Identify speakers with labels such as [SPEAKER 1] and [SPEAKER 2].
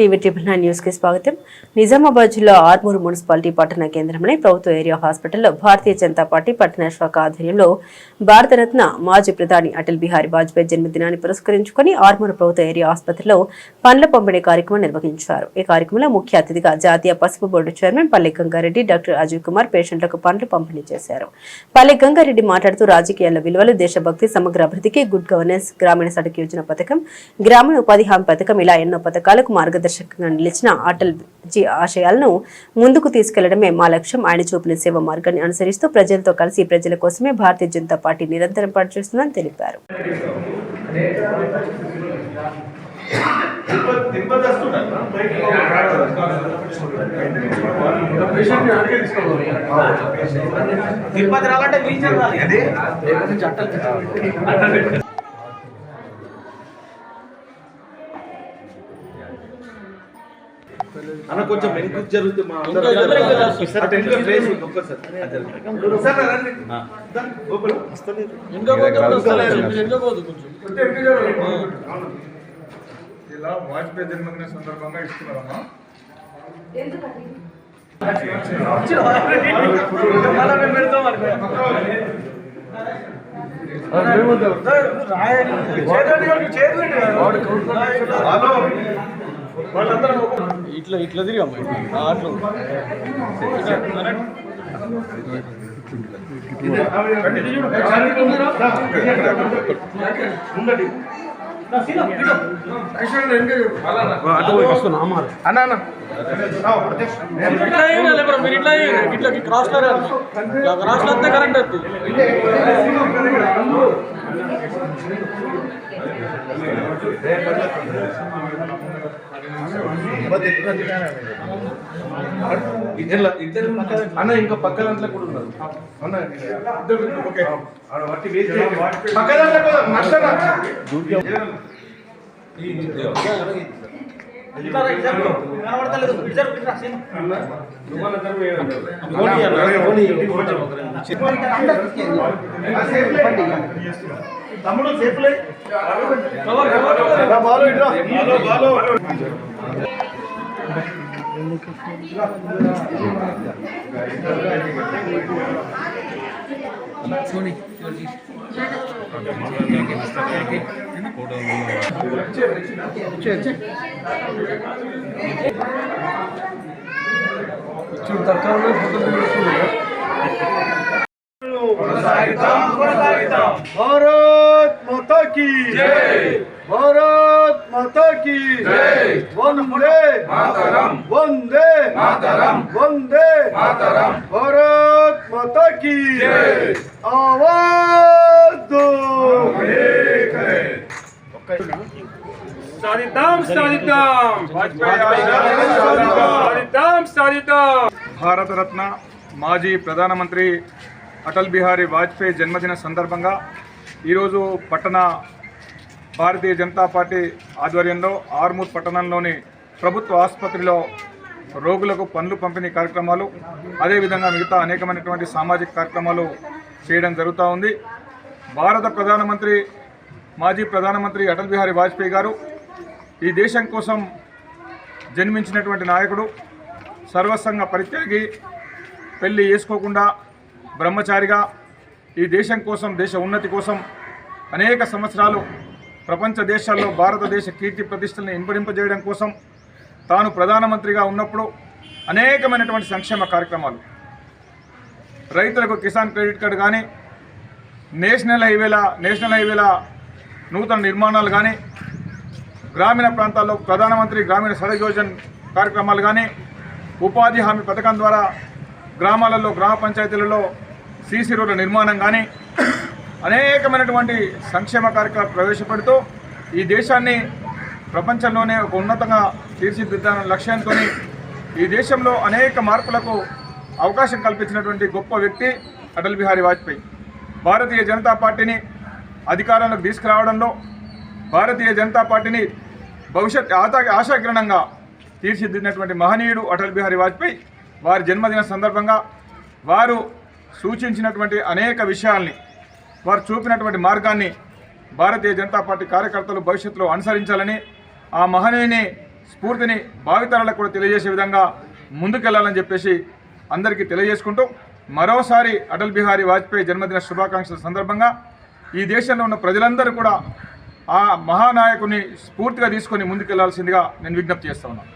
[SPEAKER 1] TV triple nine న్యూస్కి స్వాగతం. నిజామాబాద్ జిల్లా ఆర్మూరు మున్సిపాలిటీ పట్టణ కేంద్రంలోని ప్రభుత్వ ఏరియా హాస్పిటల్లో భారతీయ జనతా పార్టీ పట్టణ శాఖ ఆధ్వర్యంలో భారతరత్న మాజీ ప్రధాని అటల్ బిహారీ వాజ్పేయి జన్మదినాన్ని పురస్కరించుకుని ఆర్మూరు ప్రభుత్వ ఏరియా ఆసుపత్రిలో పండ్ల పంపిణీ కార్యక్రమం నిర్వహించారు. ఈ కార్యక్రమంలో ముఖ్య అతిథిగా జాతీయ పసుపు బోర్డు చైర్మన్ పల్లె గంగారెడ్డి డాక్టర్ అజయ్ కుమార్ పేషెంట్లకు పండ్లు పంపిణీ చేశారు. పల్లె గంగారెడ్డి మాట్లాడుతూ రాజకీయాల విలువలు దేశభక్తి సమగ్ర అభివృద్ధికి గుడ్ గవర్నెన్స్ గ్రామీణ సడక్ యోజన పథకం గ్రామీణ ఉపాధి హామీ పథకం ఇలా ఎన్నో పథకాలకు మార్గదర్శకంగా నిలిచిన అటల్ జీ ఆశయాలను ముందుకు తీసుకెళ్ళడమే మా లక్ష్యం. ఆయన చూపిన సేవ మార్గాన్ని అనుసరిస్తూ ప్రజలతో కలిసి ప్రజల కోసమే భారతీయ జనతా పార్టీ నిరంతరం పనిచేస్తుందని తెలిపారు.
[SPEAKER 2] తిరుపతి రావాలంటే
[SPEAKER 3] అన్న కొంచెం వెనుక జరుగుతుంది మా.
[SPEAKER 4] ఇలా వాజ్పేయి జన్మదిన సందర్భంగా ఇస్తున్నారమ్మా.
[SPEAKER 2] వాళ్ళందరూ ఇట్లా ఇట్లా తిరిగాము ఆటో
[SPEAKER 3] ఉండండి.
[SPEAKER 2] ఇట్లా క్రాస్ క్రాస్
[SPEAKER 3] ఇద్దరు ఇద్దరు అన్న ఇంకా పక్క దాంట్లో కూడా ఉన్నారు అన్న. పక్క దాంట్లో కూడా. తమ్ముడు సేఫ్లే. రా, బాలు ఇటు రా. బాలు, బాలు. భారత్ మాతా కీ భారత్ మాతా కీ వందే మాతరం వందే మాతరం వందే మాతరం భారత్ మాతా కీ ఆవాజ్ దో
[SPEAKER 4] సాధిద్దాం సాధిద్దాం సాధిద్దాం సాధిద్దాం భారతరత్న మాజీ ప్రధానమంత్రి అటల్ బిహారీ వాజ్పేయి జన్మదిన సందర్భంగా ఈరోజు పట్టణ భారతీయ జనతా పార్టీ ఆధ్వర్యంలో ఆర్మూర్ పట్టణంలోని ప్రభుత్వ ఆసుపత్రిలో రోగులకు పనులు పంపిణీ కార్యక్రమాలు అదేవిధంగా మిగతా అనేకమైనటువంటి సామాజిక కార్యక్రమాలు చేయడం జరుగుతూ ఉంది. భారత ప్రధానమంత్రి మాజీ ప్రధానమంత్రి అటల్ బిహారీ వాజ్పేయి గారు ఈ దేశం కోసం జన్మించినటువంటి నాయకుడు సర్వసంగ పరిత్యాగి పెళ్ళి చేసుకోకుండా బ్రహ్మచారిగా ఈ దేశం కోసం దేశ ఉన్నతి కోసం అనేక సంవత్సరాలు ప్రపంచ దేశాల్లో భారతదేశ కీర్తి ప్రతిష్టలను ఇంపడింపజేయడం కోసం తాను ప్రధానమంత్రిగా ఉన్నప్పుడు అనేకమైనటువంటి సంక్షేమ కార్యక్రమాలు. రైతులకు కిసాన్ క్రెడిట్ కార్డు కానీ నేషనల్ హైవేల నేషనల్ హైవేల నూతన నిర్మాణాలు కానీ గ్రామీణ ప్రాంతాల్లో ప్రధానమంత్రి గ్రామీణ సడక్ యోజన కార్యక్రమాలు కానీ ఉపాధి హామీ పథకం ద్వారా గ్రామాలలో గ్రామ పంచాయతీలలో సీసీ రోడ్ల నిర్మాణం కానీ అనేకమైనటువంటి సంక్షేమ కార్యక్రమాలు ప్రవేశపెడుతూ ఈ దేశాన్ని ప్రపంచంలోనే ఒక ఉన్నతంగా తీర్చిదిద్దాలన్న లక్ష్యంతో ఈ దేశంలో అనేక మార్పులకు అవకాశం కల్పించినటువంటి గొప్ప వ్యక్తి అటల్ బిహారీ వాజ్పేయి. భారతీయ జనతా పార్టీని అధికారంలోకి తీసుకురావడంలో భారతీయ జనతా పార్టీని భవిష్యత్ ఆతా ఆశాగ్రణంగా తీర్చిదిద్దినటువంటి మహనీయుడు అటల్ బిహారీ వాజ్పేయి వారి జన్మదిన సందర్భంగా వారు సూచించినటువంటి అనేక విషయాల్ని వారు చూపినటువంటి మార్గాన్ని భారతీయ జనతా పార్టీ కార్యకర్తలు భవిష్యత్తులో అనుసరించాలని ఆ మహనీయుని స్ఫూర్తిని భావితరాలకు కూడా తెలియజేసే విధంగా ముందుకెళ్ళాలని చెప్పేసి అందరికీ తెలియజేసుకుంటూ మరోసారి అటల్ బిహారీ వాజ్పేయి జన్మదిన శుభాకాంక్షల సందర్భంగా ఈ దేశంలో ఉన్న ప్రజలందరూ కూడా ఆ మహానాయకుని స్ఫూర్తిగా తీసుకొని ముందుకెళ్ళాల్సిందిగా నేను విజ్ఞప్తి చేస్తా ఉన్నాను.